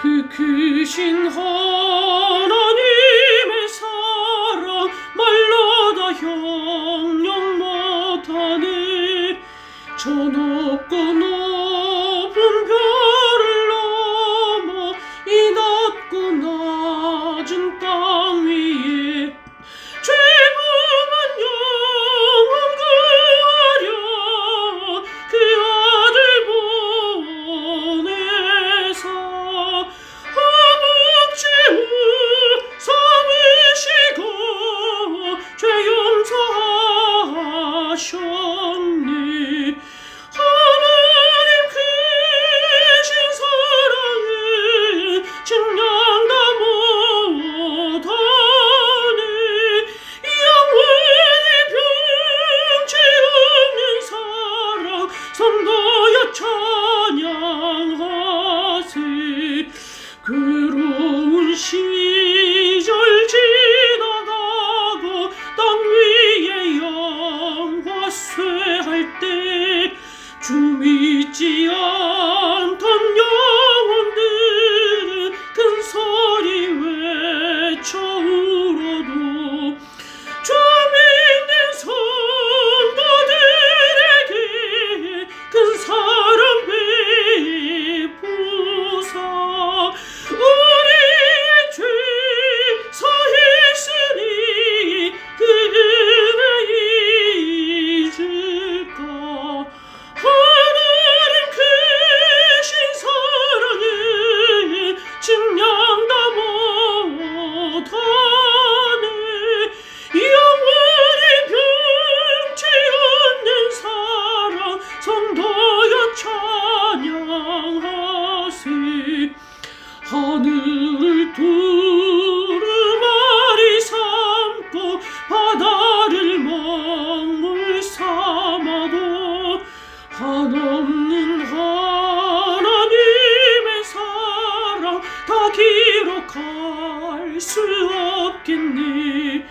그 크신 하나님의 사랑 말로 다저 높고 높 nasıl 하늘을 두루마리 삼고 바다를 먹물 삼아도 한없는 하나님의 사랑 다 기록할 수 없겠니?